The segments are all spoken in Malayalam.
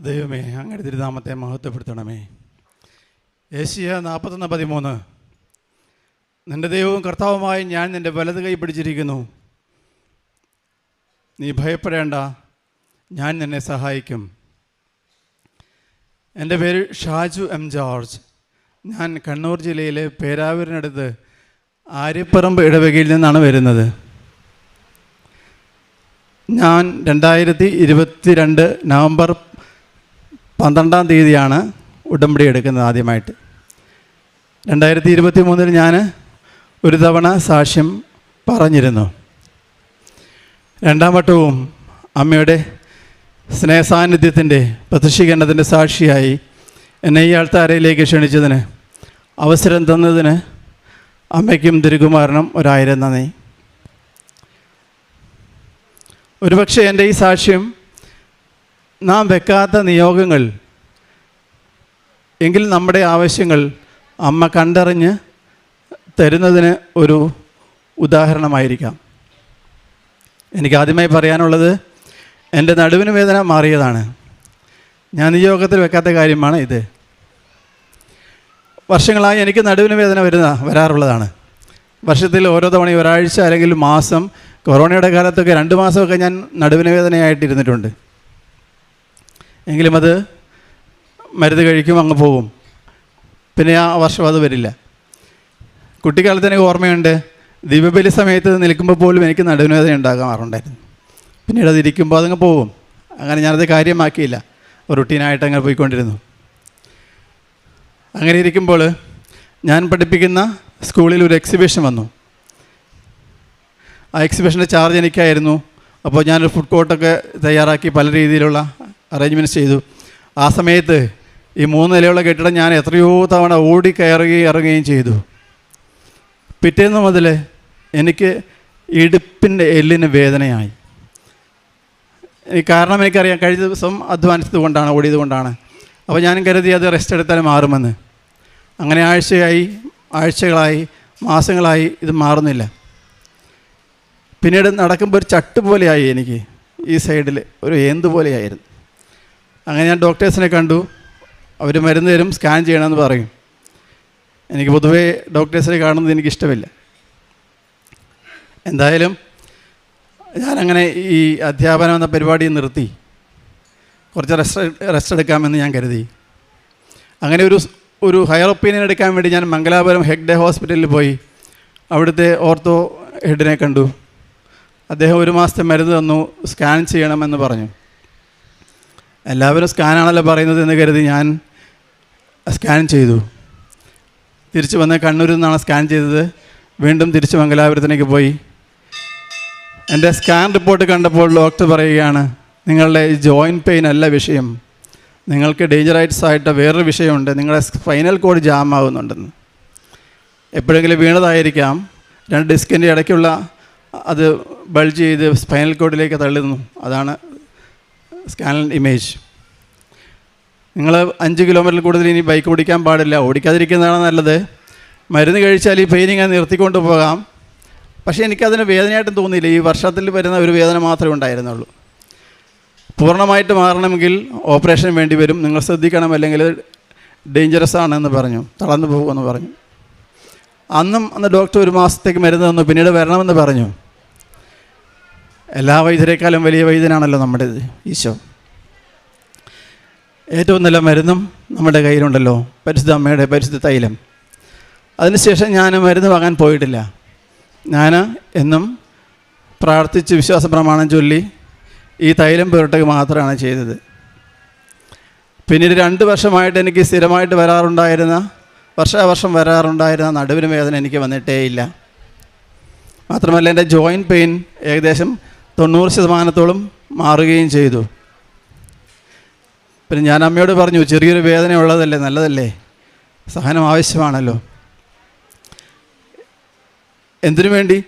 ദൈവമേ അങ്ങയുടെ തിരുനാമത്തെ മഹത്വപ്പെടുത്തണമേ. ഏഷ്യ നാൽപ്പത്തൊന്ന് പതിമൂന്ന്. നിന്റെ ദൈവവും കർത്താവുമായി ഞാൻ നിന്റെ വലത് കൈ പിടിച്ചിരിക്കുന്നു. നീ ഭയപ്പെടേണ്ട ഞാൻ നിന്നെ സഹായിക്കും. എന്റെ പേര് ഷാജു എം ജോർജ്. ഞാൻ കണ്ണൂർ ജില്ലയിലെ പേരാവൂരിനടുത്ത് ആര്യപ്പറമ്പ് ഇടവകയിൽ നിന്നാണ് വരുന്നത്. ഞാൻ രണ്ടായിരത്തി ഇരുപത്തി രണ്ട് നവംബർ പന്ത്രണ്ടാം തീയതിയാണ് ഉടമ്പടി എടുക്കുന്നത് ആദ്യമായിട്ട്. രണ്ടായിരത്തി ഇരുപത്തി മൂന്നിൽ ഞാൻ ഒരു തവണ സാക്ഷ്യം പറഞ്ഞിരുന്നു. രണ്ടാം വട്ടവും അമ്മയുടെ സ്നേഹസാന്നിധ്യത്തിന്റെ പ്രത്യക്ഷീകരണത്തിന്റെ സാക്ഷിയായി എന്നെ ഈ ആൾത്താരയിലേക്ക് ക്ഷണിച്ചതിന് അവസരം തന്നതിന് അമ്മയ്ക്കും തിരുകുമാരനും ഒരായിരം നന്ദി. ഒരുപക്ഷെ എന്റെ ഈ സാക്ഷ്യം നാം വെക്കാത്ത നിയോഗങ്ങൾ എങ്കിൽ നമ്മുടെ ആവശ്യങ്ങൾ അമ്മ കണ്ടറിഞ്ഞ് തരുന്നതിന് ഒരു ഉദാഹരണമായിരിക്കാം. എനിക്ക് ആദ്യമായി പറയാനുള്ളത് എന്റെ നടുവിന് വേദന മാറിയതാണ്. ഞാൻ നിയോഗത്തിൽ വെക്കാത്ത കാര്യമാണ് ഇത്. വർഷങ്ങളായി എനിക്ക് നടുവിന് വേദന വരുന്ന വരാറുള്ളതാണ്. വർഷത്തിൽ ഓരോ തവണ ഒരാഴ്ച അല്ലെങ്കിൽ മാസം കൊറോണയുടെ കാലത്തൊക്കെ രണ്ട് മാസമൊക്കെ ഞാൻ നടുവിന് വേദനയായിട്ടിരുന്നിട്ടുണ്ട്. എങ്കിലും അത് മരുന്ന് കഴിക്കും അങ്ങ് പോകും. പിന്നെ ആ വർഷം അത് വരില്ല. കുട്ടിക്കാലത്ത് എനിക്ക് ഓർമ്മയുണ്ട് ദീപബലി സമയത്ത് നിൽക്കുമ്പോൾ പോലും എനിക്ക് നടുവേദന വേദന ഉണ്ടാകാറുണ്ടായിരുന്നു. പിന്നീട് അത് ഇരിക്കുമ്പോൾ അതങ്ങ് പോകും. അങ്ങനെ ഞാനത് കാര്യമാക്കിയില്ല. റുട്ടീനായിട്ട് അങ്ങനെ പോയിക്കൊണ്ടിരുന്നു. അങ്ങനെ ഇരിക്കുമ്പോൾ ഞാൻ പഠിപ്പിക്കുന്ന സ്കൂളിൽ ഒരു എക്സിബിഷൻ വന്നു. ആ എക്സിബിഷന്റെ ചാർജ് എനിക്കായിരുന്നു. അപ്പോൾ ഞാനൊരു ഫുഡ് കോർട്ടൊക്കെ തയ്യാറാക്കി പല രീതിയിലുള്ള അറേഞ്ച്മെന്റ്സ് ചെയ്തു. ആ സമയത്ത് ഈ മൂന്ന് നിലയുള്ള കെട്ടിടം ഞാൻ എത്രയോ തവണ ഓടി കയറുകയും ഇറങ്ങുകയും ചെയ്തു. പിറ്റേന്ന് മുതൽ എനിക്ക് ഇടുപ്പിന്റെ എല്ലിന് വേദനയായി. കാരണം എനിക്കറിയാം. കഴിഞ്ഞ ദിവസം അധ്വാനിച്ചത് കൊണ്ടാണ് ഓടിയത് കൊണ്ടാണ്. അപ്പോൾ ഞാൻ കരുതി അത് റെസ്റ്റ് എടുത്താൽ മാറുമെന്ന്. അങ്ങനെ ആഴ്ചയായി ആഴ്ചകളായി മാസങ്ങളായി ഇത് മാറുന്നില്ല. പിന്നീട് നടക്കുമ്പോൾ ഒരു ചട്ട് പോലെയായി എനിക്ക്. ഈ സൈഡിൽ ഒരു ഏന്ത് പോലെയായിരുന്നു അങ്ങനെ ഞാൻ ഡോക്ടേഴ്സിനെ കണ്ടു. അവർ മരുന്ന് തരും സ്കാൻ ചെയ്യണമെന്ന് പറയും. എനിക്ക് പൊതുവേ ഡോക്ടേഴ്സിനെ കാണുന്നത് എനിക്കിഷ്ടമില്ല. എന്തായാലും ഞാനങ്ങനെ ഈ അധ്യാപനം എന്ന പരിപാടി നിർത്തി. കുറച്ച് റെസ്റ്റ് റെസ്റ്റ് എടുക്കാമെന്ന് ഞാൻ കരുതി. അങ്ങനെ ഒരു ഒരു ഹയർ ഒപ്പീനിയൻ എടുക്കാൻ വേണ്ടി ഞാൻ മംഗലാപുരം ഹെഗ്ഡേ ഹോസ്പിറ്റലിൽ പോയി. അവിടുത്തെ ഓർത്തോ ഹെഡിനെ കണ്ടു. അദ്ദേഹം ഒരു മാസത്തെ മരുന്ന് തന്നു സ്കാൻ ചെയ്യണമെന്ന് പറഞ്ഞു. എല്ലാവരും സ്കാനാണല്ലോ പറയുന്നത് എന്ന് കരുതി ഞാൻ സ്കാൻ ചെയ്തു. തിരിച്ചു വന്ന് കണ്ണൂരിൽ നിന്നാണ് സ്കാൻ ചെയ്തത്. വീണ്ടും തിരിച്ച് മംഗലാപുരത്തിലേക്ക് പോയി. എന്റെ സ്കാൻ റിപ്പോർട്ട് കണ്ടപ്പോൾ ഡോക്ടർ പറയുകയാണ് നിങ്ങളുടെ ജോയിന്റ് പെയിൻ അല്ല വിഷയം. നിങ്ങൾക്ക് ഡേഞ്ചറൈറ്റ്സ് ആയിട്ട് വേറൊരു വിഷയമുണ്ട്. നിങ്ങളുടെ സ്പൈനൽ കോഡ് ജാം ആവുന്നുണ്ടെന്ന് എപ്പോഴെങ്കിലും വീണതായിരിക്കാം. രണ്ട് ഡിസ്കിന്റെ ഇടയ്ക്കുള്ള അത് ബൾജ് ചെയ്ത് സ്പൈനൽ കോഡിലേക്ക് തള്ളുന്നു. അതാണ് സ്കാൻ ഇമേജ് നിങ്ങൾ അഞ്ച് കിലോമീറ്ററിൽ കൂടുതൽ ഇനി ബൈക്ക് ഓടിക്കാൻ പാടില്ല. ഓടിക്കാതിരിക്കുന്നതാണ് നല്ലത്. മരുന്ന് കഴിച്ചാൽ ഈ പെയിൻ ഇങ്ങനെ നിർത്തിക്കൊണ്ട് പോകാം. പക്ഷേ എനിക്കതിന് വേദനയായിട്ടും തോന്നിയില്ല. ഈ വർഷത്തിൽ വരുന്ന ഒരു വേദന മാത്രമേ ഉണ്ടായിരുന്നുള്ളൂ. പൂർണമായിട്ട് മാറണമെങ്കിൽ ഓപ്പറേഷൻ വേണ്ടി വരും. നിങ്ങൾ ശ്രദ്ധിക്കണം. അല്ലെങ്കിൽ ഡേഞ്ചറസ് ആണെന്ന് പറഞ്ഞു. തളർന്നു പോകുമെന്ന് പറഞ്ഞു. അന്നും അന്ന് ഡോക്ടർ ഒരു മാസത്തേക്ക് മരുന്ന് തന്നു. പിന്നീട് വരണമെന്ന് പറഞ്ഞു. എല്ലാ വൈദ്യരെക്കാളും വലിയ വൈദ്യനാണല്ലോ നമ്മുടെ ഈശോ. ഏറ്റവും നല്ല മരുന്നും നമ്മുടെ കയ്യിലുണ്ടല്ലോ പരിശുദ്ധ അമ്മയുടെ പരിശുദ്ധ തൈലം. അതിനുശേഷം ഞാൻ മരുന്ന് വാങ്ങാൻ പോയിട്ടില്ല. ഞാൻ എന്നും പ്രാർത്ഥിച്ച് വിശ്വാസ പ്രമാണം ചൊല്ലി ഈ തൈലം പുരട്ടുക മാത്രമാണ് ചെയ്തത്. പിന്നീട് രണ്ട് വർഷമായിട്ട് എനിക്ക് സ്ഥിരമായിട്ട് വരാറുണ്ടായിരുന്ന വർഷാവർഷം വരാറുണ്ടായിരുന്ന നടുവിന് വേദന എനിക്ക് വന്നിട്ടേ ഇല്ല മാത്രമല്ല എന്റെ ജോയിന്റ് പെയിൻ ഏകദേശം തൊണ്ണൂറ് ശതമാനത്തോളം മാറുകയും ചെയ്തു. പിന്നെ ഞാൻ അമ്മയോട് പറഞ്ഞു ചെറിയൊരു വേദന ഉള്ളതല്ലേ നല്ലതല്ലേ? സഹനം ആവശ്യമാണല്ലോ. എന്തിനു വേണ്ടി?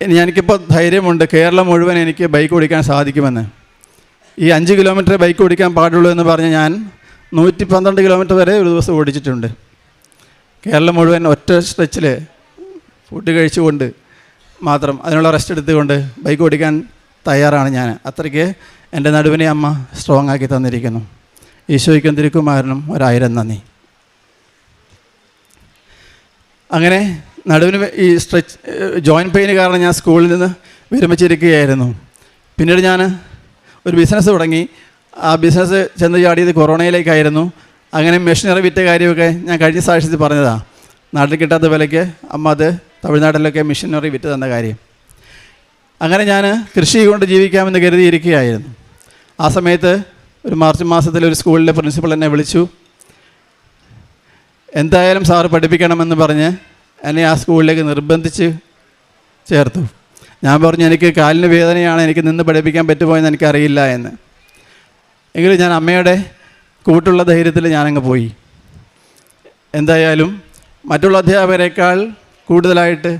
എനിക്കിപ്പോൾ ധൈര്യമുണ്ട് കേരളം മുഴുവൻ എനിക്ക് ബൈക്ക് ഓടിക്കാൻ സാധിക്കുമെന്ന്. ഈ അഞ്ച് കിലോമീറ്റർ ബൈക്ക് ഓടിക്കാൻ പാടുള്ളൂ എന്ന് പറഞ്ഞ് ഞാൻ നൂറ്റി പന്ത്രണ്ട് കിലോമീറ്റർ വരെ ഒരു ദിവസം ഓടിച്ചിട്ടുണ്ട്. കേരളം മുഴുവൻ ഒറ്റ സ്ട്രെച്ചിൽ ഫുഡ് കഴിച്ചുകൊണ്ട് മാത്രം അതിനുള്ള റെസ്റ്റ് എടുത്തുകൊണ്ട് ബൈക്ക് ഓടിക്കാൻ തയ്യാറാണ് ഞാൻ. അത്രയ്ക്ക് എന്റെ നടുവിനെ അമ്മ സ്ട്രോങ് ആക്കി തന്നിരിക്കുന്നു. ഈശോയ്ക്കും തിരുക്കുമാരനും ഒരായിരം നന്ദി. അങ്ങനെ നടുവിന് ഈ സ്ട്രെച്ച് ജോയിന്റ് പെയിന് കാരണം ഞാൻ സ്കൂളിൽ നിന്ന് വിരമിച്ചിരിക്കുകയായിരുന്നു. പിന്നീട് ഞാൻ ഒരു ബിസിനസ് തുടങ്ങി. ആ ബിസിനസ് ചെന്ന് ചാടിയത് കൊറോണയിലേക്കായിരുന്നു. അങ്ങനെ മെഷീനറി വിറ്റ കാര്യമൊക്കെ ഞാൻ കഴിഞ്ഞ സാക്ഷ്യത്തിൽ പറഞ്ഞതാണ് നാട്ടിൽ കിട്ടാത്ത വിലയ്ക്ക് അമ്മ അത് തമിഴ്നാട്ടിലൊക്കെ മിഷനറി വിറ്റ് തന്ന കാര്യം. അങ്ങനെ ഞാൻ കൃഷി കൊണ്ട് ജീവിക്കാമെന്ന് കരുതിയിരിക്കുകയായിരുന്നു. ആ സമയത്ത് ഒരു മാർച്ച് മാസത്തിൽ ഒരു സ്കൂളിലെ പ്രിൻസിപ്പൾ എന്നെ വിളിച്ചു. എന്തായാലും സാറ് പഠിപ്പിക്കണമെന്ന് പറഞ്ഞ് എന്നെ ആ സ്കൂളിലേക്ക് നിർബന്ധിച്ച് ചേർത്തു. ഞാൻ പറഞ്ഞു എനിക്ക് കാലിന് വേദനയാണ് എനിക്ക് നിന്ന് പഠിപ്പിക്കാൻ പറ്റുമോ എനിക്കറിയില്ല എന്ന്. എങ്കിലും ഞാൻ അമ്മയുടെ കൂട്ടുള്ള ധൈര്യത്തിൽ ഞാനങ്ങ് പോയി. എന്തായാലും മറ്റുള്ള അധ്യാപകരെക്കാൾ കൂടുതലായിട്ട്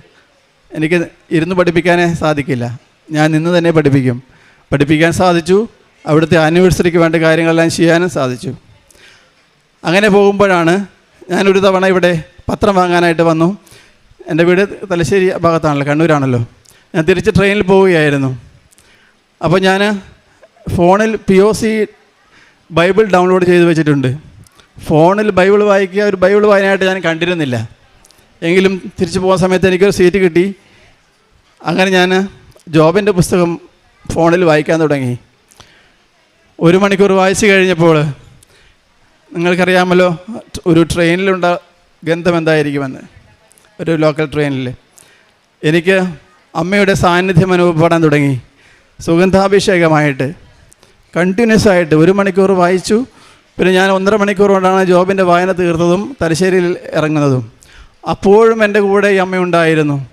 എനിക്ക് ഇരുന്ന് പഠിപ്പിക്കാനേ സാധിക്കില്ല. ഞാൻ നിന്ന് തന്നെ പഠിപ്പിക്കും. പഠിപ്പിക്കാൻ സാധിച്ചു. അവിടുത്തെ ആനിവേഴ്സറിക്ക് വേണ്ട കാര്യങ്ങളെല്ലാം ചെയ്യാനും സാധിച്ചു. അങ്ങനെ പോകുമ്പോഴാണ് ഞാനൊരു തവണ ഇവിടെ പത്രം വാങ്ങാനായിട്ട് വന്നു. എന്റെ വീട് തലശ്ശേരി ഭാഗത്താണല്ലോ കണ്ണൂരാണല്ലോ. ഞാൻ തിരിച്ച് ട്രെയിനിൽ പോവുകയായിരുന്നു. അപ്പോൾ ഞാൻ ഫോണിൽ P O C Bible download ചെയ്ത് വെച്ചിട്ടുണ്ട്. ഫോണിൽ ബൈബിൾ വായിക്കുക ഒരു ബൈബിൾ വായനയായിട്ട് ഞാൻ കണ്ടിരുന്നില്ല. എങ്കിലും തിരിച്ചു പോകുന്ന സമയത്ത് എനിക്കൊരു സീറ്റ് കിട്ടി. അങ്ങനെ ഞാൻ ജോബിന്റെ പുസ്തകം ഫോണിൽ വായിക്കാൻ തുടങ്ങി. ഒരു മണിക്കൂർ വായിച്ചു കഴിഞ്ഞപ്പോൾ നിങ്ങൾക്കറിയാമല്ലോ ഒരു ട്രെയിനിലുണ്ട ഗന്ധം എന്തായിരിക്കുമെന്ന്. ഒരു ലോക്കൽ ട്രെയിനിൽ എനിക്ക് അമ്മയുടെ സാന്നിധ്യം അനുഭവപ്പെടാൻ തുടങ്ങി. സുഗന്ധാഭിഷേകമായിട്ട് കണ്ടിന്യൂസ് ആയിട്ട് ഒരു മണിക്കൂർ വായിച്ചു. പിന്നെ ഞാൻ ഒന്നര മണിക്കൂർ കൊണ്ടാണ് ജോബിന്റെ വായന തീർത്തതും തലശ്ശേരിയിൽ ഇറങ്ങുന്നതും. അപ്പോഴും എന്റെ കൂടെ ഈ അമ്മയുണ്ടായിരുന്നു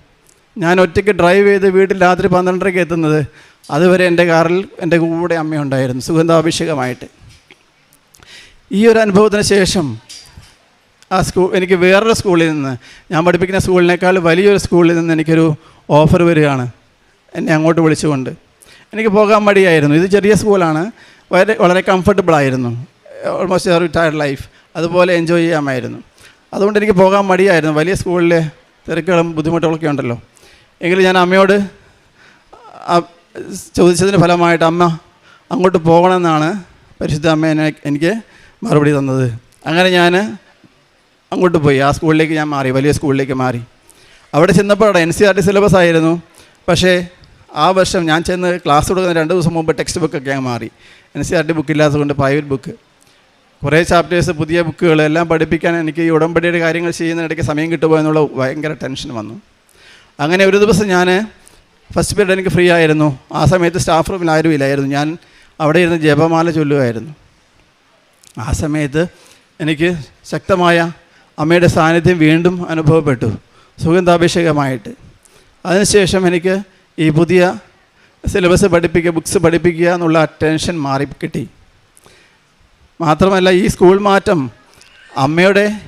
ഞാൻ ഒറ്റയ്ക്ക് ഡ്രൈവ് ചെയ്ത് വീട്ടിൽ രാത്രി പന്ത്രണ്ടരയ്ക്ക് എത്തുന്നത് അതുവരെ എന്റെ കാറിൽ എന്റെ കൂടെ അമ്മയുണ്ടായിരുന്നു സുഗന്ധാഭിഷേകമായിട്ട്. ഈ ഒരു അനുഭവത്തിന് ശേഷം ആ സ്കൂൾ എനിക്ക് വേറൊരു സ്കൂളിൽ നിന്ന് ഞാൻ പഠിപ്പിക്കുന്ന സ്കൂളിനേക്കാൾ വലിയൊരു സ്കൂളിൽ നിന്ന് എനിക്കൊരു ഓഫർ വരികയാണ്. എന്നെ അങ്ങോട്ട് വിളിച്ചുകൊണ്ട്. എനിക്ക് പോകാൻ മടിയായിരുന്നു. ഇത് ചെറിയ സ്കൂളാണ്. വളരെ വളരെ കംഫർട്ടബിൾ ആയിരുന്നു. ഓൾമോസ്റ്റ് റിട്ടയർഡ് ലൈഫ് അതുപോലെ എൻജോയ് ചെയ്യാമായിരുന്നു. അതുകൊണ്ട് എനിക്ക് പോകാൻ മടിയായിരുന്നു. വലിയ സ്കൂളിലെ തിരക്കുകളും ബുദ്ധിമുട്ടുകളൊക്കെ ഉണ്ടല്ലോ. എങ്കിലും ഞാൻ അമ്മയോട് ചോദിച്ചതിന് ഫലമായിട്ട് അമ്മ അങ്ങോട്ട് പോകണമെന്നാണ് പരിശുദ്ധ അമ്മ എന്നെ എനിക്ക് മറുപടി തന്നത്. അങ്ങനെ ഞാൻ അങ്ങോട്ട് പോയി. ആ സ്കൂളിലേക്ക് ഞാൻ മാറി വലിയ സ്കൂളിലേക്ക് മാറി. അവിടെ ചെന്നപ്പോൾ അവിടെ N C R T syllabus ആയിരുന്നു. പക്ഷേ ആ വർഷം ഞാൻ ചെന്ന് ക്ലാസ് കൊടുക്കുന്ന രണ്ട് ദിവസം മുമ്പ് ടെക്സ്റ്റ് ബുക്കൊക്കെ ഞാൻ മാറി. N C R T book ഇല്ലാത്തതുകൊണ്ട് പ്രൈവറ്റ് ബുക്ക് കുറേ ചാപ്റ്റേഴ്സ് പുതിയ ബുക്കുകൾ എല്ലാം പഠിപ്പിക്കാൻ എനിക്ക് ഈ ഉടമ്പടിയുടെ കാര്യങ്ങൾ ചെയ്യുന്നതിനിടയ്ക്ക് സമയം കിട്ടുമോ എന്നുള്ള ഭയങ്കര ടെൻഷൻ വന്നു. അങ്ങനെ ഒരു ദിവസം ഞാൻ ഫസ്റ്റ് പീരീഡ് എനിക്ക് ഫ്രീ ആയിരുന്നു. ആ സമയത്ത് സ്റ്റാഫ് റൂമിൽ ആരും ഇല്ലായിരുന്നു. ഞാൻ അവിടെ ഇരുന്ന് ജപമാല ചൊല്ലുമായിരുന്നു ആ സമയത്ത് എനിക്ക് ശക്തമായ അമ്മയുടെ സാന്നിധ്യം വീണ്ടും അനുഭവപ്പെട്ടു. സുഗന്ധാഭിഷേകമായിട്ട്. അതിനുശേഷം എനിക്ക് ഈ പുതിയ സിലബസ് പഠിപ്പിക്കുക ബുക്സ് പഠിപ്പിക്കുക എന്നുള്ള ടെൻഷൻ മാറി കിട്ടി. മാത്രമല്ല ഈ സ്കൂൾ മാറ്റം അമ്മയുടെ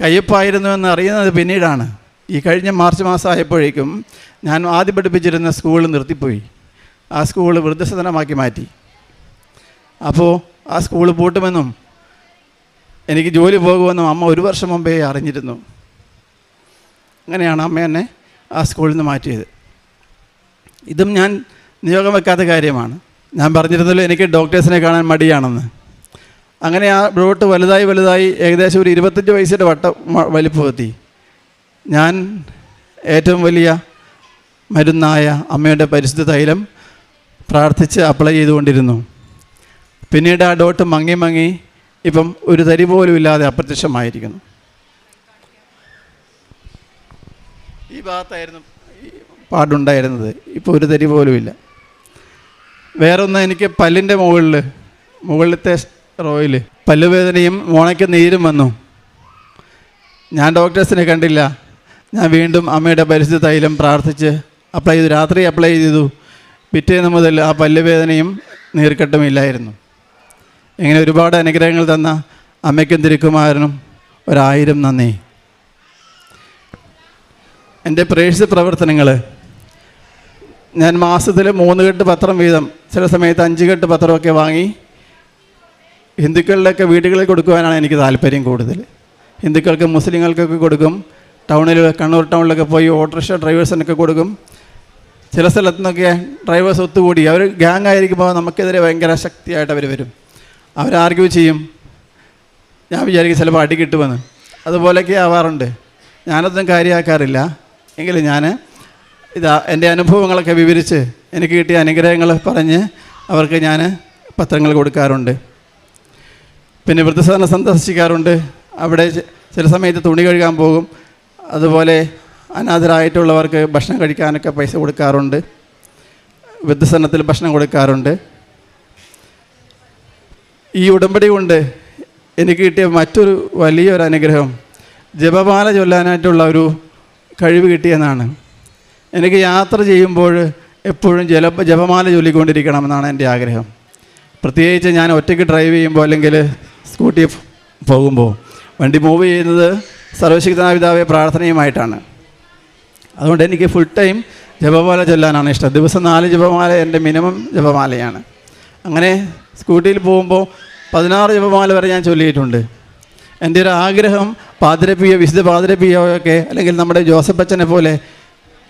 കയ്യപ്പായിരുന്നു എന്ന് അറിയുന്നത് പിന്നീടാണ്. ഈ കഴിഞ്ഞ മാർച്ച് മാസം ആയപ്പോഴേക്കും ഞാൻ ആദ്യം പഠിപ്പിച്ചിരുന്ന സ്കൂൾ നിർത്തിപ്പോയി. ആ സ്കൂൾ വൃദ്ധസദനമാക്കി മാറ്റി. അപ്പോൾ ആ സ്കൂൾ പൂട്ടുമെന്നും എനിക്ക് ജോലി പോകുമെന്നും അമ്മ ഒരു വർഷം മുമ്പേ അറിഞ്ഞിരുന്നു. അങ്ങനെയാണ് അമ്മ എന്നെ ആ സ്കൂളിൽ നിന്ന് മാറ്റിയത്. ഇതും ഞാൻ നിയോഗം വെക്കാത്ത കാര്യമാണ്. ഞാൻ പറഞ്ഞിരുന്നല്ലോ എനിക്ക് ഡോക്ടേഴ്സിനെ കാണാൻ മടിയാണെന്ന്. അങ്ങനെ ആ ബ്രോട്ട് വലുതായി വലുതായി ഏകദേശം ഒരു ഇരുപത്തഞ്ച് വയസ്സിന്റെ വട്ടം വലിപ്പമെത്തി ഞാൻ ഏറ്റവും വലിയ മരുന്നായ അമ്മയുടെ പരിശുദ്ധ തൈലം പ്രാർത്ഥിച്ച് അപ്ലൈ ചെയ്തുകൊണ്ടിരുന്നു. പിന്നീട് ആ ഡോട്ട് മങ്ങി മങ്ങി ഇപ്പം ഒരു തരി പോലും ഇല്ലാതെ അപ്രത്യക്ഷമായിരിക്കുന്നു. ഈ ഭാഗത്തായിരുന്നു പാടുണ്ടായിരുന്നത്. ഇപ്പോൾ ഒരു തരി പോലും ഇല്ല. വേറൊന്ന് എനിക്ക് പല്ലിന്റെ മുകളിൽ മുകളിലത്തെ റോയിൽ. പല്ലുവേദനയും മോണയ്ക്ക് നീരും വന്നു. ഞാൻ ഡോക്ടേഴ്സിനെ കണ്ടില്ല. ഞാൻ വീണ്ടും അമ്മയുടെ പരിശുദ്ധ തൈലം പ്രാർത്ഥിച്ച് അപ്ലൈ ചെയ്തു. രാത്രി അപ്ലൈ ചെയ്തു. പിറ്റേന്ന് മുതൽ ആ പല്ലുവേദനയും നീർക്കെട്ടും ഇല്ലായിരുന്നു. ഇങ്ങനെ ഒരുപാട് അനുഗ്രഹങ്ങൾ തന്ന അമ്മയ്ക്കും തിരുക്കുമാരനും ഒരായിരം നന്ദി. എന്റെ പ്രേക്ഷിത പ്രവർത്തനങ്ങൾ ഞാൻ മാസത്തിൽ മൂന്ന് കെട്ട് പത്രം വീതം. ചില സമയത്ത് അഞ്ച് കെട്ട് പത്രമൊക്കെ വാങ്ങി ഹിന്ദുക്കളുടെയൊക്കെ വീടുകളിൽ കൊടുക്കുവാനാണ് എനിക്ക് താല്പര്യം കൂടുതൽ. ഹിന്ദുക്കൾക്ക് മുസ്ലിങ്ങൾക്കൊക്കെ കൊടുക്കും. ടൗണിൽ കണ്ണൂർ ടൗണിലൊക്കെ പോയി ഓട്ടോറിക്ഷ ഡ്രൈവേഴ്സിനൊക്കെ കൊടുക്കും. ചില സ്ഥലത്തു നിന്നൊക്കെ ഡ്രൈവേഴ്സ് ഒത്തുകൂടി. അവർ ഗ്യാങ് ആയിരിക്കുമ്പോൾ നമുക്കെതിരെ ഭയങ്കര ശക്തിയായിട്ട് അവർ വരും. അവർ അവരാർഗ്യൂ ചെയ്യും. ഞാൻ വിചാരിക്കും ചിലപ്പോൾ അടി കിട്ടുമെന്ന്. അതുപോലെയൊക്കെ ആവാറുണ്ട്. ഞാനതൊന്നും കാര്യമാക്കാറില്ല. എങ്കിലും ഞാൻ ഇതാ എന്റെ അനുഭവങ്ങളൊക്കെ വിവരിച്ച് എനിക്ക് കിട്ടിയ അനുഗ്രഹങ്ങൾ പറഞ്ഞ് അവർക്ക് ഞാൻ പത്രങ്ങൾ കൊടുക്കാറുണ്ട്. പിന്നെ വൃദ്ധസദനം സന്ദർശിക്കാറുണ്ട്. അവിടെ ചില സമയത്ത് തുണി കഴുകാൻ പോകും. അതുപോലെ അനാഥരായിട്ടുള്ളവർക്ക് ഭക്ഷണം കഴിക്കാനൊക്കെ പൈസ കൊടുക്കാറുണ്ട്. വൃദ്ധസദനത്തിൽ ഭക്ഷണം കൊടുക്കാറുണ്ട്. ഈ ഉടമ്പടി കൊണ്ട് എനിക്ക് കിട്ടിയ മറ്റൊരു വലിയൊരു അനുഗ്രഹം ജപമാല ചൊല്ലാനായിട്ടുള്ള ഒരു കഴിവ് കിട്ടിയെന്നാണ്. എനിക്ക് യാത്ര ചെയ്യുമ്പോൾ എപ്പോഴും ജല ജപമാല ചൊല്ലിക്കൊണ്ടിരിക്കണമെന്നാണ് എന്റെ ആഗ്രഹം. പ്രത്യേകിച്ച് ഞാൻ ഒറ്റയ്ക്ക് ഡ്രൈവ് ചെയ്യുമ്പോൾ അല്ലെങ്കിൽ സ്കൂട്ടി പോകുമ്പോൾ. വണ്ടി മൂവ് ചെയ്യുന്നത് സർവശക്തനാപിതാവെ പ്രാർത്ഥനയുമായിട്ടാണ്. അതുകൊണ്ട് എനിക്ക് ഫുൾ ടൈം ജപമാല ചൊല്ലാനാണ് ഇഷ്ടം. ദിവസം നാല് ജപമാല എന്റെ മിനിമം ജപമാലയാണ്. അങ്ങനെ സ്കൂട്ടിയിൽ പോകുമ്പോൾ പതിനാറ് ജപമാല വരെ ഞാൻ ചൊല്ലിയിട്ടുണ്ട്. എന്റെ ഒരു ആഗ്രഹം പാതിരപ്പിയോ വിശുദ്ധ പാതിരപ്പിയോയൊക്കെ അല്ലെങ്കിൽ നമ്മുടെ ജോസഫ് അച്ഛനെ പോലെ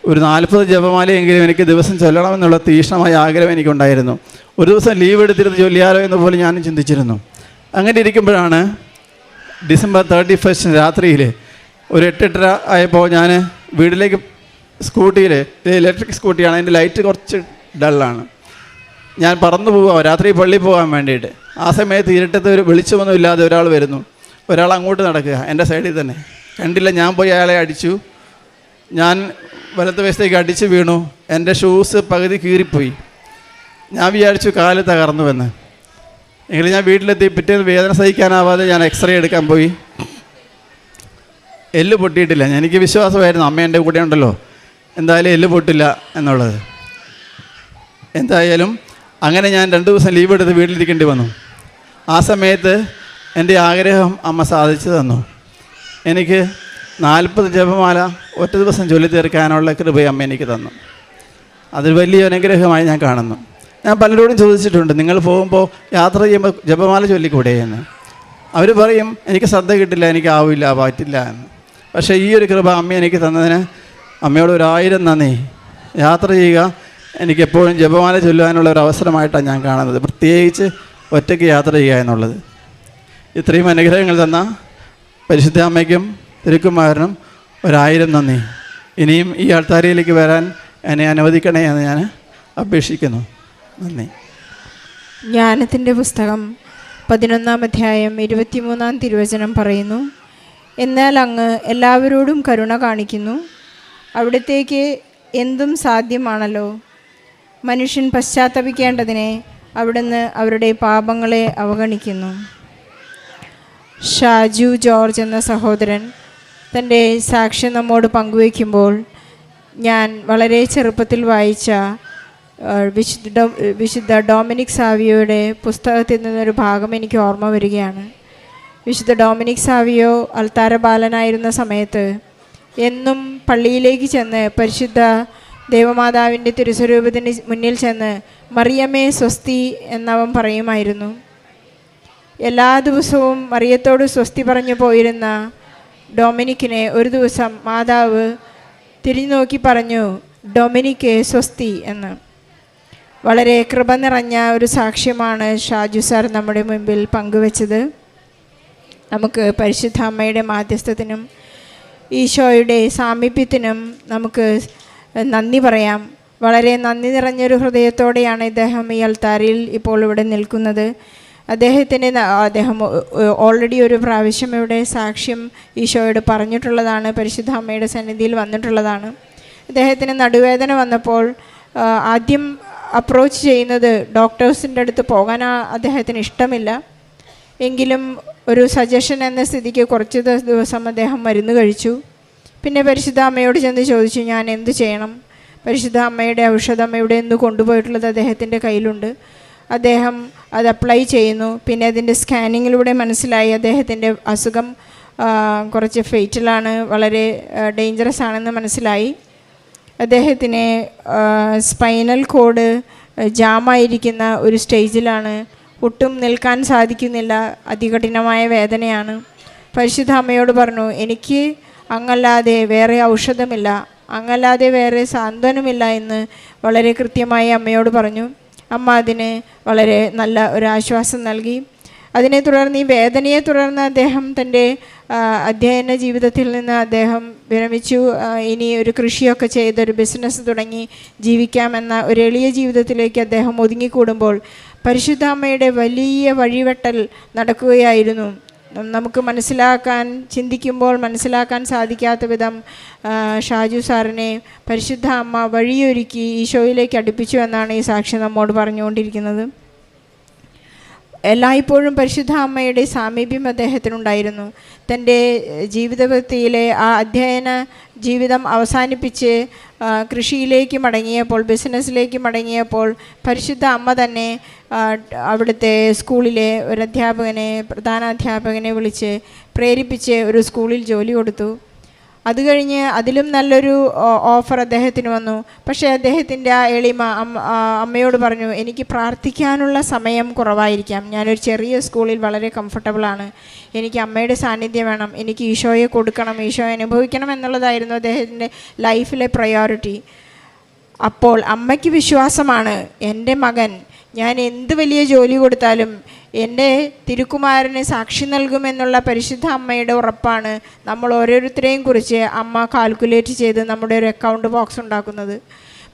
ഒരു നാൽപ്പത് ജപമാലയെങ്കിലും എനിക്ക് ദിവസം ചൊല്ലണമെന്നുള്ള തീക്ഷ്ണമായ ആഗ്രഹം എനിക്കുണ്ടായിരുന്നു. ഒരു ദിവസം ലീവ് എടുത്തിരുന്ന് ചൊല്ലിയാലോ എന്ന് പോലും ഞാനും ചിന്തിച്ചിരുന്നു. അങ്ങനെ ഇരിക്കുമ്പോഴാണ് ഡിസംബർ തേർട്ടി ഫസ്റ്റ് രാത്രിയിൽ ഒരു എട്ടെട്ടര ആയപ്പോൾ ഞാൻ വീട്ടിലേക്ക് സ്കൂട്ടിയിൽ ഇലക്ട്രിക് സ്കൂട്ടിയാണ് അതിന്റെ ലൈറ്റ് കുറച്ച് ഡള്ളാണ്. ഞാൻ പറന്നു പോവാം രാത്രി പള്ളിയിൽ പോകാൻ വേണ്ടിയിട്ട്. ആ സമയത്ത് ഇരുട്ടത്ത് ഒരു വെളിച്ചമൊന്നും ഇല്ലാതെ ഒരാൾ വരുന്നു. ഒരാൾ അങ്ങോട്ട് നടക്കുക എന്റെ സൈഡിൽ തന്നെ. കണ്ടില്ല ഞാൻ പോയി അയാളെ അടിച്ചു. ഞാൻ വലത്ത് വശത്തേക്ക് അടിച്ച് വീണു. എന്റെ ഷൂസ് പകുതി കീറിപ്പോയി. ഞാൻ വിചാരിച്ചു കാൽ തകർന്നുവെന്ന്. എങ്കിലും ഞാൻ വീട്ടിലെത്തി പിറ്റേന്ന് വേദന സഹിക്കാനാവാതെ ഞാൻ എക്സ്റേ എടുക്കാൻ പോയി. എല്ല് പൊട്ടിയിട്ടില്ല. എനിക്ക് വിശ്വാസമായിരുന്നു അമ്മ എന്റെ കൂടെ ഉണ്ടല്ലോ. എന്തായാലും എല്ല് പൊട്ടില്ല എന്നുള്ളത്. എന്തായാലും അങ്ങനെ ഞാൻ രണ്ട് ദിവസം ലീവ് എടുത്ത് വീട്ടിലിരിക്കേണ്ടി വന്നു. ആ സമയത്ത് എന്റെ ആഗ്രഹം അമ്മ സാധിച്ചു തന്നു. എനിക്ക് നാൽപ്പത് ജപമാല ഒറ്റ ദിവസം ചൊല്ലി തീർക്കാനുള്ള കൃപ അമ്മ എനിക്ക് തന്നു. അതൊരു വലിയ അനുഗ്രഹമായി ഞാൻ കാണുന്നു. ഞാൻ പലരോടും ചോദിച്ചിട്ടുണ്ട് നിങ്ങൾ പോകുമ്പോൾ യാത്ര ചെയ്യുമ്പോൾ ജപമാല ചൊല്ലിക്കൂടെ? എന്ന്. അവർ പറയും എനിക്ക് ശ്രദ്ധ കിട്ടില്ല എനിക്ക് ആവില്ല പറ്റില്ല. എന്ന്. പക്ഷേ ഈ ഒരു കൃപ അമ്മ എനിക്ക് തന്നതിന് അമ്മയോട് ഒരായിരം നന്ദി. യാത്ര ചെയ്യുക എനിക്കെപ്പോഴും ജപമാല ചൊല്ലുവാനുള്ള ഒരു അവസരമായിട്ടാണ് ഞാൻ കാണുന്നത്. പ്രത്യേകിച്ച് ഒറ്റയ്ക്ക് യാത്ര ചെയ്യുക എന്നുള്ളത്. ഇത്രയും അനുഗ്രഹങ്ങൾ തന്ന പരിശുദ്ധ അമ്മയ്ക്കും തിരുക്കുമാരനും ഒരായിരം നന്ദി. ഇനിയും ഈ ആൾത്താരയിലേക്ക് വരാൻ എന്നെ അനുവദിക്കണേ എന്ന് ഞാൻ അപേക്ഷിക്കുന്നു. നന്ദി ജ്ഞാനത്തിന്റെ പുസ്തകം പതിനൊന്നാം അധ്യായം ഇരുപത്തിമൂന്നാം തിരുവചനം പറയുന്നു എന്നാൽ അങ്ങ് എല്ലാവരോടും കരുണ കാണിക്കുന്നു. അവിടത്തേക്ക് എന്തും സാധ്യമാണല്ലോ. മനുഷ്യൻ പശ്ചാത്തപിക്കേണ്ടതിനെ അവിടുന്ന് അവരുടെ പാപങ്ങളെ അവഗണിക്കുന്നു. ഷാജു ജോർജ് എന്ന സഹോദരൻ തന്റെ സാക്ഷ്യം നമ്മോട് പങ്കുവയ്ക്കുമ്പോൾ ഞാൻ വളരെ ചെറുപ്പത്തിൽ വായിച്ച വിശുദ്ധ വിശുദ്ധ ഡൊമിനിക് സാവിയോയുടെ പുസ്തകത്തിൽ നിന്നൊരു ഭാഗം എനിക്ക് ഓർമ്മ വരികയാണ്. വിശുദ്ധ ഡൊമിനിക് സാവിയോ അൽത്താര ബാലനായിരുന്ന സമയത്ത് എന്നും പള്ളിയിലേക്ക് ചെന്ന് പരിശുദ്ധ ദേവമാതാവിന്റെ തിരുസ്വരൂപത്തിന് മുന്നിൽ ചെന്ന് മറിയമേ സ്വസ്തി എന്നവൻ പറയുമായിരുന്നു. എല്ലാ ദിവസവും മറിയത്തോട് സ്വസ്തി പറഞ്ഞു പോയിരുന്ന ഡൊമിനിക്കിനെ ഒരു ദിവസം മാതാവ് തിരിഞ്ഞു നോക്കി പറഞ്ഞു ഡൊമിനിക്ക് സ്വസ്തി എന്ന്. വളരെ കൃപ നിറഞ്ഞ ഒരു സാക്ഷ്യമാണ് ഷാജു സാർ നമ്മുടെ മുമ്പിൽ പങ്കുവച്ചത്. നമുക്ക് പരിശുദ്ധ അമ്മയുടെ മാധ്യസ്ഥത്തിനും ഈശോയുടെ സാമീപ്യത്തിനും നമുക്ക് നന്ദി പറയാം. വളരെ നന്ദി നിറഞ്ഞൊരു ഹൃദയത്തോടെയാണ് ഇദ്ദേഹം ഈ അൽത്താരിൽ ഇപ്പോൾ ഇവിടെ നിൽക്കുന്നത്. അദ്ദേഹത്തിന് അദ്ദേഹം ഓൾറെഡി ഒരു പ്രാവശ്യം ഇവിടെ സാക്ഷ്യം ഈശോയോട് പറഞ്ഞിട്ടുള്ളതാണ് പരിശുദ്ധ അമ്മയുടെ സന്നിധിയിൽ വന്നിട്ടുള്ളതാണ്. അദ്ദേഹത്തിന് നടുവേദന വന്നപ്പോൾ ആദ്യം അപ്രോച്ച് ചെയ്യുന്നത് ഡോക്ടേഴ്സിന്റെ അടുത്ത് പോകാൻ അദ്ദേഹത്തിന് ഇഷ്ടമില്ല. എങ്കിലും ഒരു സജഷൻ എന്ന സ്ഥിതിക്ക് കുറച്ച് ദിവ- ദിവസം അദ്ദേഹം മരുന്ന് കഴിച്ചു. പിന്നെ പരിശുദ്ധ അമ്മയോട് ചെന്ന് ചോദിച്ചു ഞാൻ എന്ത് ചെയ്യണം? പരിശുദ്ധ അമ്മയുടെ ഔഷധം ഇവിടെ നിന്ന് കൊണ്ടുപോയിട്ടുള്ളത് അദ്ദേഹത്തിന്റെ കയ്യിലുണ്ട്. അദ്ദേഹം അത് അപ്ലൈ ചെയ്യുന്നു. പിന്നെ അതിന്റെ സ്കാനിങ്ങിലൂടെ മനസ്സിലായി അദ്ദേഹത്തിന്റെ അസുഖം കുറച്ച് ഫെയ്റ്റലാണ് വളരെ ഡേഞ്ചറസ് ആണെന്ന് മനസ്സിലായി. അദ്ദേഹത്തിന് സ്പൈനൽ കോഡ് ജാമായിരിക്കുന്ന ഒരു സ്റ്റേജിലാണ്. ഒട്ടും നിൽക്കാൻ സാധിക്കുന്നില്ല. അതികഠിനമായ വേദനയാണ്. പരിശുദ്ധ അമ്മയോട് പറഞ്ഞു എനിക്ക് അങ്ങല്ലാതെ വേറെ ഔഷധമില്ല. അങ്ങല്ലാതെ വേറെ സാന്ത്വനമില്ല എന്ന് വളരെ കൃത്യമായി അമ്മയോട് പറഞ്ഞു. അമ്മ അതിന് വളരെ നല്ല ഒരു ആശ്വാസം നൽകി. അതിനെ തുടർന്ന് ഈ വേദനയെ തുടർന്ന് അദ്ദേഹം തന്റെ അധ്യയന ജീവിതത്തിൽ നിന്ന് അദ്ദേഹം വിരമിച്ചു. ഇനി ഒരു കൃഷിയൊക്കെ ചെയ്ത് ഒരു ബിസിനസ് തുടങ്ങി ജീവിക്കാമെന്ന ഒരു എളിയ ജീവിതത്തിലേക്ക് അദ്ദേഹം ഒതുങ്ങിക്കൂടുമ്പോൾ പരിശുദ്ധാമ്മയുടെ വലിയ വഴിവെട്ടൽ നടക്കുകയായിരുന്നു. നമുക്ക് മനസ്സിലാക്കാൻ ചിന്തിക്കുമ്പോൾ മനസ്സിലാക്കാൻ സാധിക്കാത്ത വിധം ഷാജു സാറിനെ പരിശുദ്ധ അമ്മ വഴിയൊരുക്കി ഈശോയിലേക്ക് അടുപ്പിച്ചു എന്നാണ് ഈ സാക്ഷി നമ്മോട് പറഞ്ഞുകൊണ്ടിരിക്കുന്നത്. എല്ലായ്പ്പോഴും പരിശുദ്ധ അമ്മയുടെ സാമീപ്യം അദ്ദേഹത്തിനുണ്ടായിരുന്നു. തന്റെ ജീവിതവൃത്തിയിലെ ആ അധ്യയന ജീവിതം അവസാനിപ്പിച്ച് കൃഷിയിലേക്ക് മടങ്ങിയപ്പോൾ ബിസിനസ്സിലേക്ക് മടങ്ങിയപ്പോൾ പരിശുദ്ധ അമ്മ തന്നെ അവിടുത്തെ സ്കൂളിലെ ഒരു അധ്യാപകനെ പ്രധാന അധ്യാപകനെ വിളിച്ച് പ്രേരിപ്പിച്ച് ഒരു സ്കൂളിൽ ജോലി കൊടുത്തു. അത് കഴിഞ്ഞ് അതിലും നല്ലൊരു ഓഫർ അദ്ദേഹത്തിന് വന്നു. പക്ഷേ അദ്ദേഹത്തിന്റെ ആ എളിമ അമ്മയോട് പറഞ്ഞു എനിക്ക് പ്രാർത്ഥിക്കാനുള്ള സമയം കുറവായിരിക്കാം. ഞാനൊരു ചെറിയ സ്കൂളിൽ വളരെ കംഫർട്ടബിളാണ് എനിക്ക് അമ്മയുടെ സാന്നിധ്യം വേണം. എനിക്ക് ഈശോയെ കൊടുക്കണം ഈശോയെ അനുഭവിക്കണം എന്നുള്ളതായിരുന്നു അദ്ദേഹത്തിന്റെ ലൈഫിലെ പ്രയോറിറ്റി അപ്പോൾ അമ്മയ്ക്ക് വിശ്വാസമാണ് എന്റെ മകൻ ഞാൻ എന്ത് വലിയ ജോലി കൊടുത്താലും എന്റെ തിരുക്കുമാരന് സാക്ഷി നൽകുമെന്നുള്ള പരിശുദ്ധ അമ്മയുടെ ഉറപ്പാണ് നമ്മൾ ഓരോരുത്തരെയും കുറിച്ച് അമ്മ കാൽക്കുലേറ്റ് ചെയ്ത് നമ്മുടെ ഒരു അക്കൗണ്ട് ബോക്സ് ഉണ്ടാക്കുന്നത്.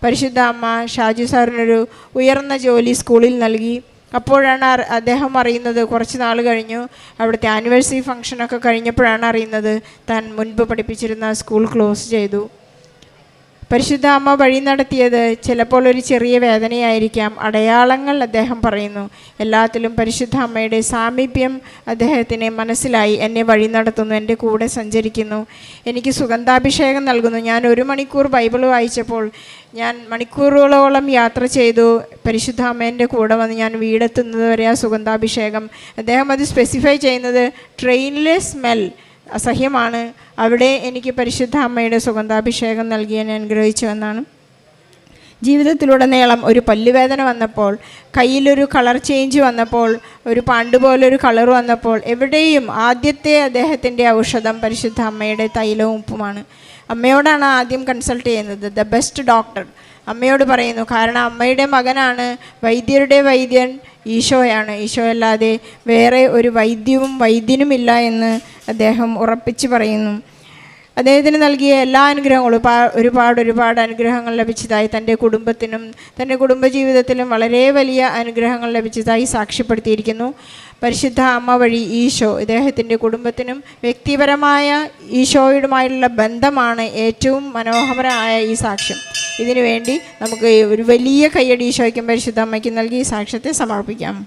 പരിശുദ്ധ അമ്മ ഷാജു സാറിനൊരു ഉയർന്ന ജോലി സ്കൂളിൽ നൽകി. അപ്പോഴാണ് അദ്ദേഹം അറിയുന്നത് കുറച്ച് നാൾ കഴിഞ്ഞു. അവിടുത്തെ ആനിവേഴ്സറി ഫംഗ്ഷനൊക്കെ കഴിഞ്ഞപ്പോഴാണ് അറിയുന്നത്. താൻ മുൻപ് പഠിപ്പിച്ചിരുന്ന സ്കൂൾ ക്ലോസ് ചെയ്തു. പരിശുദ്ധ അമ്മ വഴി നടത്തിയത് ചിലപ്പോൾ ഒരു ചെറിയ വേദനയായിരിക്കാം. അടയാളങ്ങൾ അദ്ദേഹം പറയുന്നു. എല്ലാത്തിലും പരിശുദ്ധ അമ്മയുടെ സാമീപ്യം അദ്ദേഹത്തിന് മനസ്സിലായി. എന്നെ വഴി നടത്തുന്നു എന്റെ കൂടെ സഞ്ചരിക്കുന്നു. എനിക്ക് സുഗന്ധാഭിഷേകം നൽകുന്നു. ഞാൻ ഒരു മണിക്കൂർ ബൈബിൾ വായിച്ചപ്പോൾ ഞാൻ മണിക്കൂറുകളോളം യാത്ര ചെയ്തു. പരിശുദ്ധ അമ്മേന്റെ കൂടെ വന്ന് ഞാൻ വീടെത്തുന്നത് വരെ ആ സുഗന്ധാഭിഷേകം. അദ്ദേഹം അത് സ്പെസിഫൈ ചെയ്യുന്നത് ട്രെയിനിലെ സ്മെൽ അസഹ്യമാണ്. അവിടെ എനിക്ക് പരിശുദ്ധ അമ്മയുടെ സുഗന്ധാഭിഷേകം നൽകി എന്നെ അനുഗ്രഹിച്ചുവെന്നാണ്. ജീവിതത്തിലുടനീളം ഒരു പല്ലുവേദന വന്നപ്പോൾ കയ്യിലൊരു കളർ ചേഞ്ച് വന്നപ്പോൾ ഒരു പാണ്ട് പോലൊരു കളർ വന്നപ്പോൾ എവിടെയും ആദ്യത്തെ അദ്ദേഹത്തിന്റെ ഔഷധം പരിശുദ്ധ അമ്മയുടെ തൈലവും ഉപ്പുമാണ്. അമ്മയോടാണ് ആദ്യം കൺസൾട്ട് ചെയ്യുന്നത് ദ ബെസ്റ്റ് ഡോക്ടർ. അമ്മയോട് പറയുന്നു കാരണം അമ്മയുടെ മകനാണ് വൈദ്യരുടെ വൈദ്യൻ ഈശോയാണ്. ഈശോ അല്ലാതെ വേറെ ഒരു വൈദ്യവും വൈദ്യനുമില്ല എന്ന് അദ്ദേഹം ഉറപ്പിച്ച് പറയുന്നു. അദ്ദേഹത്തിന് നൽകിയ എല്ലാ അനുഗ്രഹങ്ങളും ഒരുപാട് ഒരുപാട് അനുഗ്രഹങ്ങൾ ലഭിച്ചതായി തന്റെ കുടുംബത്തിനും തന്റെ കുടുംബജീവിതത്തിലും വളരെ വലിയ അനുഗ്രഹങ്ങൾ ലഭിച്ചതായി സാക്ഷ്യപ്പെടുത്തിയിരിക്കുന്നു. പരിശുദ്ധ അമ്മ വഴി ഈശോ ഇദ്ദേഹത്തിന്റെ കുടുംബത്തിനും വ്യക്തിപരമായ ഈശോയുമായുള്ള ബന്ധമാണ് ഏറ്റവും മനോഹരമായ ഈ സാക്ഷ്യം. ഇതിനുവേണ്ടി നമുക്ക് ഒരു വലിയ കയ്യടി ഈശോയ്ക്കും പരിശുദ്ധ അമ്മയ്ക്കും നൽകി ഈ സാക്ഷ്യത്തെ സമർപ്പിക്കാം.